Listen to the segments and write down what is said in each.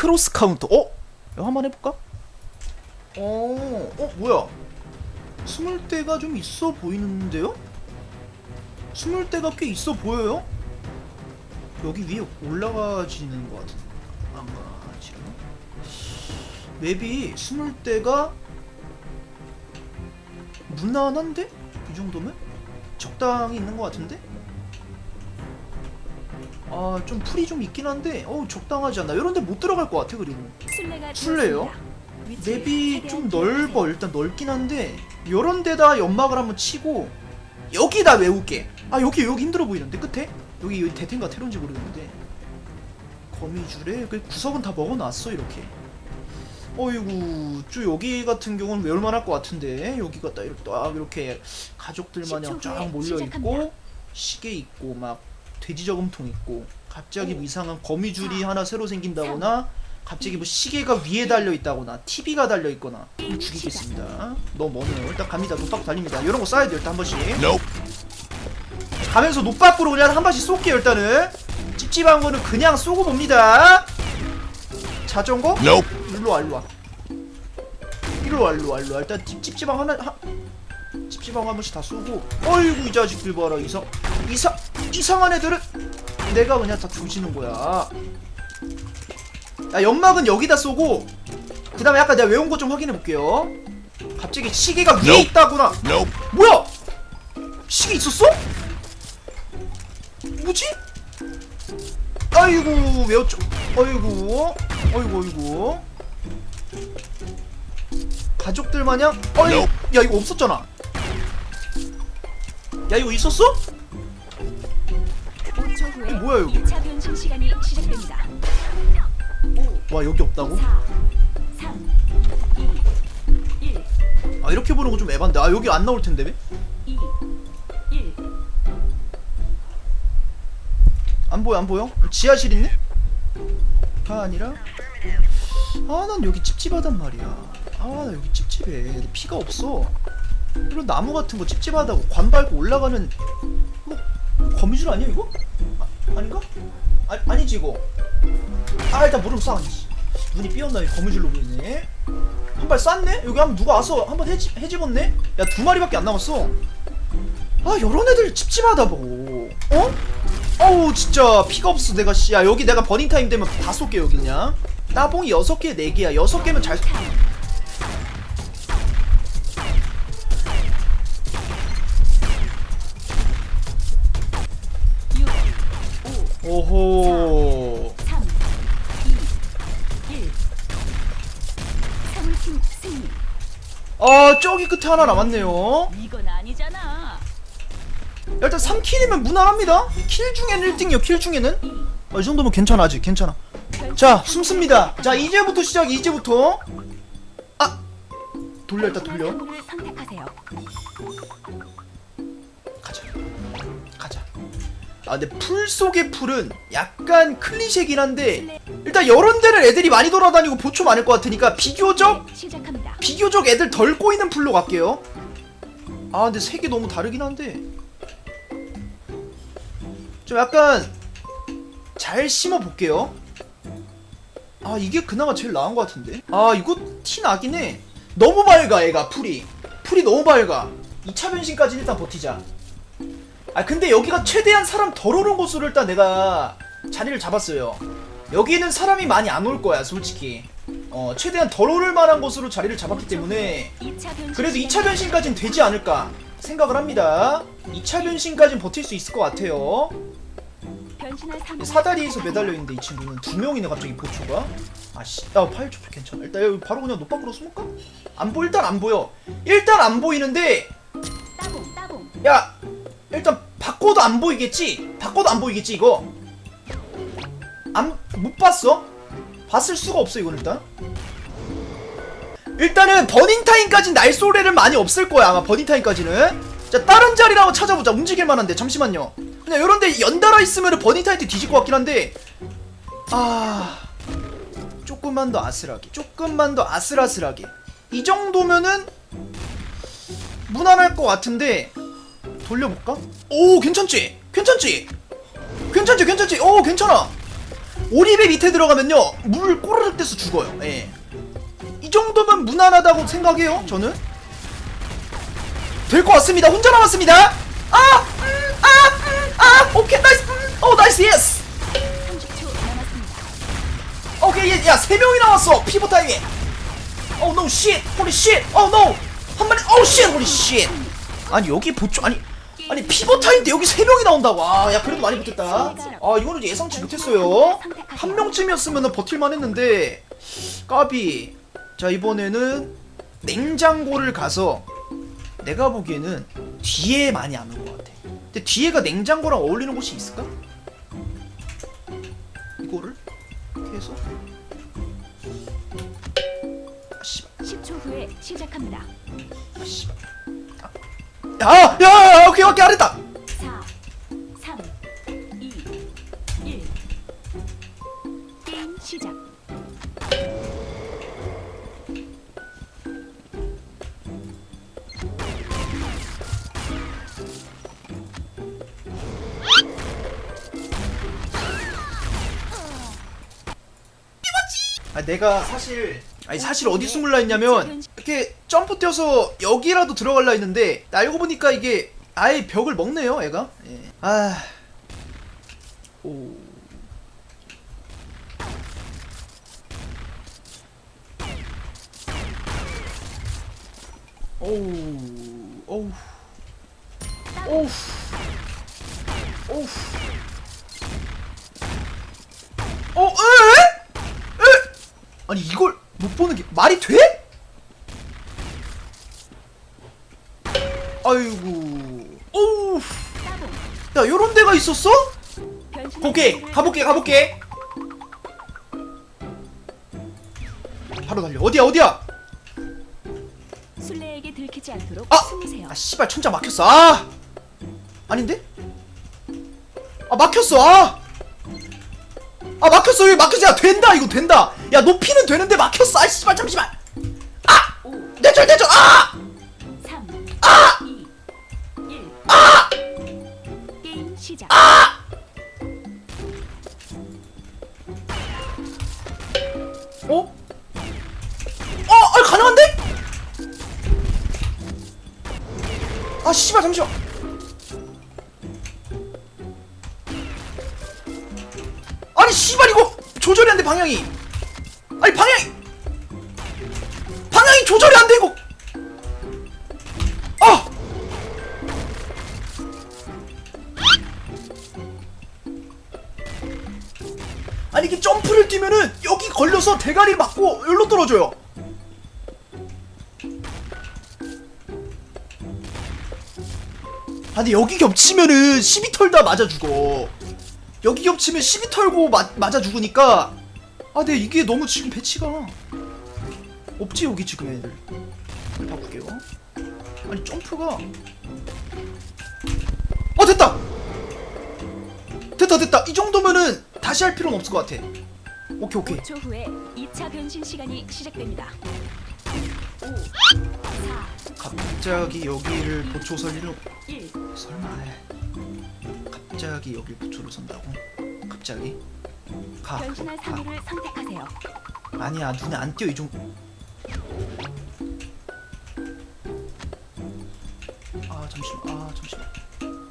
크로스 카운터. 어? 이거 한번 해볼까? 어, 어 뭐야? 숨을 데가 좀 있어 보이는데요? 숨을 데가 꽤 있어 보여요? 여기 위에 올라가지는 것 같은데 안 가지나? 맵이 숨을 데가 무난한데? 이 정도면? 적당히 있는 것 같은데? 아, 좀 풀이 좀 있긴 한데, 어우, 적당하지 않나? 이런 데 못 들어갈 것 같아, 그리고. 술래요? 맵이 좀 넓어. 일단 넓긴 한데, 요런 데다 연막을 한번 치고, 여기다 외울게. 아, 여기, 여기 힘들어 보이는데, 끝에? 여기, 여기 대텐가 테론지 모르겠는데. 거미줄에, 그 구석은 다 먹어놨어, 이렇게. 어이구, 쭉 여기 같은 경우는 외울만 할 것 같은데, 여기가 딱 이렇게, 딱 이렇게 가족들 마냥 10초 쫙 몰려있고. 시계 있고, 막 돼지 저금통 있고, 갑자기 뭐 오, 이상한 거미줄이 사, 하나 새로 생긴다거나, 갑자기 뭐 시계가 위에 달려 있다거나, TV가 달려 있거나, 죽이겠습니다. 너무 머네요. 일단 갑니다. 노박 달립니다. 이런 거 쏴야 돼요, 일단 한 번씩. 가면서 노박으로 그냥 한 번씩 쏠게요, 일단은. 찝찝한 거는 그냥 쏘고 봅니다. 자전거? 일로 와, 일로 와. 일로 와, 일로 와, 일로 와. 일단 찝- 찝찝한 하나, 하, 찝찝한 거 한 번씩 다 쏘고. 어이구, 이 자식들 봐라. 이상, 이상, 이상한 애들은 내가 그냥 다 조지는 거야. 야, 연막은 여기다 쏘고, 그 다음에 아까 내가 외운 거 좀 확인해 볼게요. 갑자기 시계가 위에 Nope. 있다구나. 뭐야? 시계 있었어? 뭐지? 아이고 외웠죠 아이고 아이고 아이고 가족들 마냥 어이 Nope. 야 이거 없었잖아 야 이거 있었어? 5초 후에 이게 뭐야, 여기? 2차 변신 시간이 시작됩니다. 와 여기 없다고? 4, 3, 2, 1, 아 이렇게 보는 거 좀 에반데 아 여기 안 나올 텐데 왜? 2, 1. 안 보여 안 보여? 지하실 있네? 가 아니라 아 난 여기 찝찝하단 말이야 아 나 여기 찝찝해 피가 없어 이런 나무 같은 거 찝찝하다고 관 밟고 올라가는 뭐 거미줄 아니야 이거? 아, 아닌가? 아, 아니지 이거 아 일단 무릎 쏴 씨. 눈이 삐었나 이 거미줄로 보이네 한 발 쐈네? 여기 한번 누가 와서 한번 해집, 해집었네? 야 두 마리밖에 안 남았어 아 요런 애들 찝찝하다고 어? 어우 진짜 피가 없어 내가 씨야 여기 내가 버닝 타임 되면 다 쏠게 여기 그냥 따봉이 6개 4개야 6개면 잘 아 저기 끝에 하나 남았네요. 이건 아니잖아. 일단 3킬이면 무난합니다. 킬 중에는 1등이요 킬 중에는. 아, 이 정도면 괜찮아 아직. 괜찮아. 자 숨습니다. 자 이제부터 시작 이제부터. 아! 돌려 일단 돌려. 선택하세요. 가자. 가자. 아 근데 풀 속의 풀은 약간 클리셰긴 한데 일단 이런 데는 애들이 많이 돌아다니고 보초 많을 것 같으니까 비교적 네, 시작합니다. 비교적 애들 덜 꼬이는 풀로 갈게요. 아 근데 색이 너무 다르긴 한데. 좀 약간 잘 심어 볼게요. 아 이게 그나마 제일 나은 것 같은데? 아 이거 티 나긴 해. 너무 밝아 애가 풀이. 풀이 너무 밝아. 2차 변신까지 일단 버티자. 아 근데 여기가 최대한 사람 덜 오는 곳으로 일단 내가 자리를 잡았어요. 여기는 사람이 많이 안 올 거야 솔직히 어 최대한 덜 오를 만한 곳으로 자리를 잡았기 때문에 2차 변신 그래도 2차 시간이 변신까지는 되지 않을까 생각을 합니다 2차 변신까지는 버틸 수 있을 것 같아요 사다리에서. 매달려 있는데 이 친구는 두 명이네 갑자기 보초가 아씨 야 파일 초 괜찮아 일단 여기 바로 그냥 노박으로 숨을까? 안 보 일단 안 보여 일단 안 보이는데. 야 일단 바꿔도 안 보이겠지? 바꿔도 안 보이겠지 이거? 안 못 봤어? 봤을 수가 없어 이건 일단 일단은 버닝타임까지 날소래를 많이 없을 거야 아마 버닝타임까지는 자 다른 자리라고 찾아보자 움직일 만한데 잠시만요 그냥 요런데 연달아 있으면 버닝타임 때 뒤질 것 같긴 한데 아 조금만 더 아슬하게 조금만 더 아슬아슬하게 이 정도면은 무난할 것 같은데 돌려볼까? 오 괜찮지? 괜찮지? 괜찮지 괜찮지? 오 괜찮아 오리배 밑에 들어가면요 물 꼬르륵 돼서 죽어요 예. 이 정도면 무난하다고 생각해요 저는 될 것 같습니다 혼자 남았습니다 아! 음, 아! 음, 아! 오케이 나이스 음, 오 나이스 예스 30초 남았습니다. 오케이 예, 야세 명이 나왔어 피보 타임에 오 노 쉣! 홀리 쉣! 오 노! 한 마리 오 쉣! 홀리 쉣! 아니 여기 보초 아니 아니 피보 타임인데 여기 세 명이 나온다고. 아야 그래도 많이 붙겠다. 아 이거는 예상치 못했어요. 한 명쯤이었으면 버틸만 했는데 까비. 자 이번에는 냉장고를 가서 내가 보기에는 뒤에 많이 안 온 것 같아. 근데 뒤에가 냉장고랑 어울리는 곳이 있을까? 이거를 이렇게 해서? 아 씨발 10초 후에 시작합니다. 아 씨발 아, 야 야 야 오케이 오케이 알았다 4, 3, 2, 1. 게임 시작. 아 내가 사실 아니 사실 어디 숨을라 했냐면 이렇게 점프 뛰어서 여기라도 들어갈라 했는데 알고 보니까 이게 아예 벽을 먹네요 애가 예. 아 오. 오우 오우 오우 오우 어, 에? 에? 아니 이걸 못 보는 게 말이 돼? 아이고, 오우. 야 요런 데가 있었어? 오케이, 가볼게, 가볼게. 바로 달려. 어디야, 어디야? 술래에게 들키지 않도록 아! 숨으세요. 아 씨발 천자 막혔어. 아, 아닌데? 아 막혔어. 아, 아 막혔어. 왜 막혔지? 야 된다. 이거 된다. 야 높이는 되는데 막혔어. 아 씨발 잠시만. 아, 5, 내절 내절. 아. 3, 아! 2, 1. 게임 시작. 어? 어? 아 가능한데? 아 씨발 잠시만 아니 씨발 이거 조절이 안돼 방향이 아니 방향이 방향이 조절이 안돼 이거 아 아니 이게 점프를 뛰면은 여기 걸려서 대가리 맞고 여기로 떨어져요. 아 근데 여기 겹치면은 12털 다 맞아 죽어. 여기 겹치면 12털고 마, 맞아 죽으니까 아 근데 이게 너무 지금 배치가 없지 여기 지금 애들. 바꿀게요. 아니 점프가 어 됐다. 됐다 됐다 이 정도면은 다시 할 필요는 없을 것 같아 오케이 오케이 5초 후에 2차 변신 시간이 시작됩니다. 5, 4, 갑자기 여기를 보초설 일로 1. 설마 갑자기 여길 보초를 선다고 갑자기 가, 변신할 가. 사물을 선택하세요. 아니야 눈에 안 띄어 이 정도. 아 잠시만. 아 잠시만.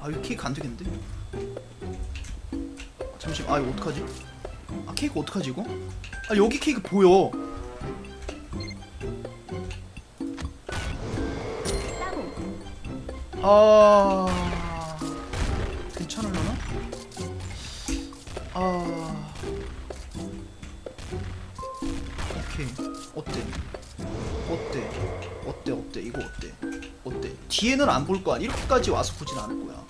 아 이거 케이크 안 되겠는데? 아, 잠시만. 아 이거 어떡하지? 아 케이크 어떡하지 이거? 아 여기 케이크 보여. 따봉. 아 아 오케이 어때? 어때? 어때 어때 이거 어때? 어때? 뒤에는 안 볼 거야 이렇게까지 와서 보진 않을 거야.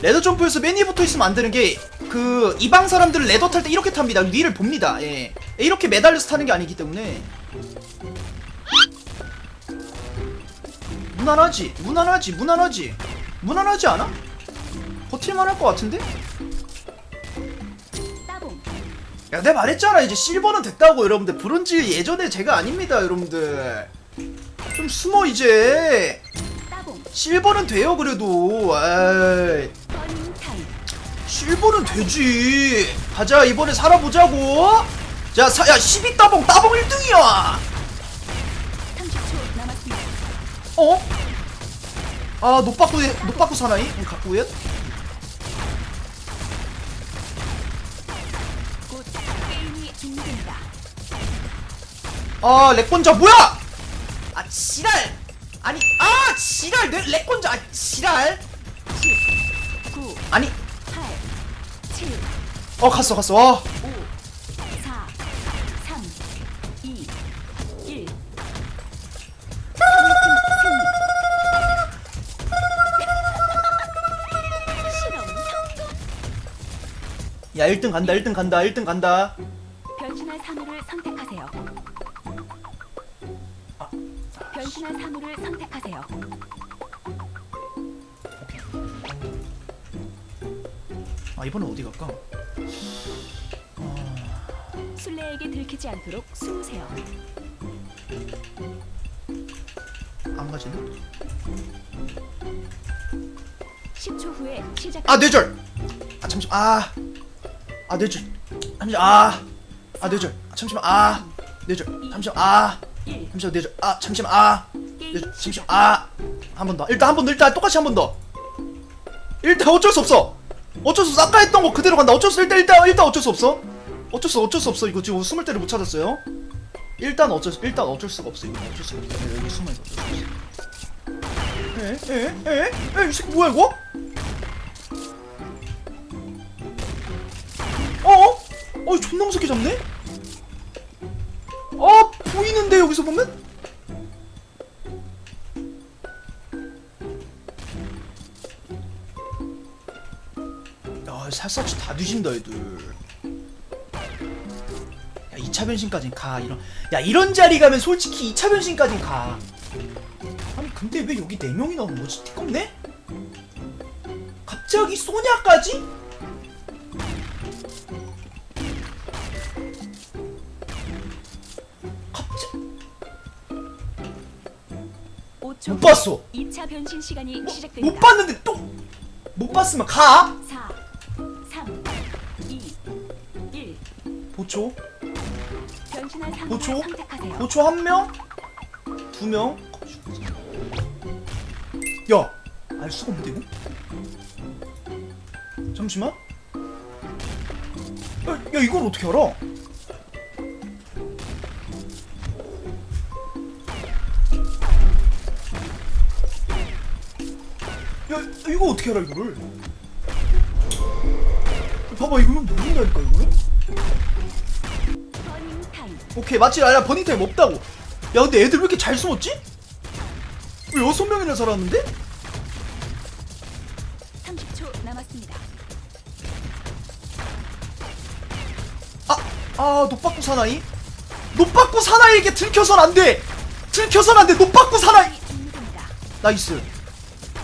레더 점프에서 맨 위에 붙어 있으면 안 되는 게 그 이방 사람들은 레더 탈 때 이렇게 탑니다 위를 봅니다 예 이렇게 매달려서 타는 게 아니기 때문에 무난하지 무난하지 무난하지 무난하지 않아? 버틸만 할 것 같은데? 야 내가 말했잖아 이제 실버는 됐다고 여러분들 브론즈 예전에 제가 아닙니다 여러분들 좀 숨어 이제. 실버는 돼요 그래도 에이. 실버는 되지. 가자 이번에 살아보자고. 자, 사, 야 12 따봉 따봉 1등이야. 30초 남았습니다. 어? 아 노빠꾸 노빠꾸 사나이? 응, 갖고 해? 곧 게임이 종료됩니다. 아 렉건자 뭐야? 아 지랄. 아니 아 지랄 내 렉건자 아 지랄. 10, 9, 아니 8, 7, 어 갔어 갔어. 와. 5, 4, 3, 2, 1. 실험 성공. 야 1등 간다 1등 간다 1등 간다. 아 이번엔 어디 갈까? 술래에게 들키지 않도록 숨으세요. 안 가지네. 10초 후에 시작. 아 뇌절. 아 잠시 아. 아 뇌절. 잠시 아. 아 뇌절. 아, 잠시만 아. 뇌절. 잠시만 아. 1. 잠시만 뇌절. 아 잠시만 아. 게임 뇌절. 잠시만 아. 한 번 더. 일단 한 번 더. 일단 똑같이 한 번 더. 일단 어쩔 수 없어. 어쩔 수 없어. 아까 했던 거 그대로 간다. 어쩔 수 일단 일단 일단 어쩔 수 없어. 어쩔 수 어쩔 수 없어. 이거 지금 숨을 때를 못 찾았어요. 일단 어쩔 수 일단 어쩔 수가 없어. 이거 어쩔 수가 없어. 여기 숨어 있어. 어쩔 수 없어. 에? 에? 에? 에? 이 새끼 뭐야 이거? 어? 어, 존나 무섭게 잡네? 아, 보이는데, 여기서 보면? 야, 살사치 다 뒤진다, 애들. 야, 2차 변신까진 가, 이런. 야, 이런 자리 가면 솔직히 2차 변신까진 가. 아니, 근데 왜 여기 4명이 나오는 거지? 띠껍네? 갑자기 소냐까지? 갑자기. 5초 못 봤어. 2차 변신 시간이 못 시작됩니다. 봤는데 또 못 봤으면 가. 보초. 보초? 보초 한 명, 두 명. 야, 알 수가 없는데 이거? 잠시만. 야, 야 이걸 어떻게 알아? 야, 이거 어떻게 알아 이거를? 봐봐 이거 모른다니까 이거를? 버닝 타임. 오케이 맞지 아니야 버닝 타임 없다고 야 근데 애들 왜 이렇게 잘 숨었지? 왜 여섯 명이나 살았는데? 30초 남았습니다. 아, 아 노빠꾸 사나이? 노빠꾸 사나이에게 들켜선 안돼 들켜선 안돼 노빠꾸 사나이. 나이스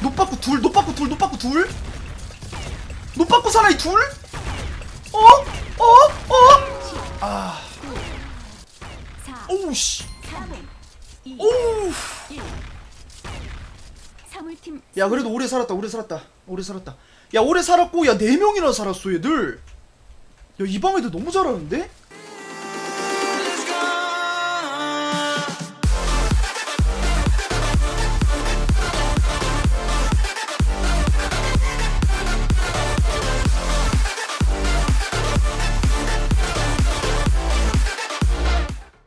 노빠꾸 둘 노빠꾸 둘 노빠꾸 둘 노빠꾸 사나이 둘? 어? 어? 어? 아 4, 오우 씨 3, 2, 오우 1. 사물팀 야 그래도 오래 살았다 오래 살았다 오래 살았다 야 오래 살았고 야네 명이나 살았어 얘들 야 이 방 애들 너무 잘하는데?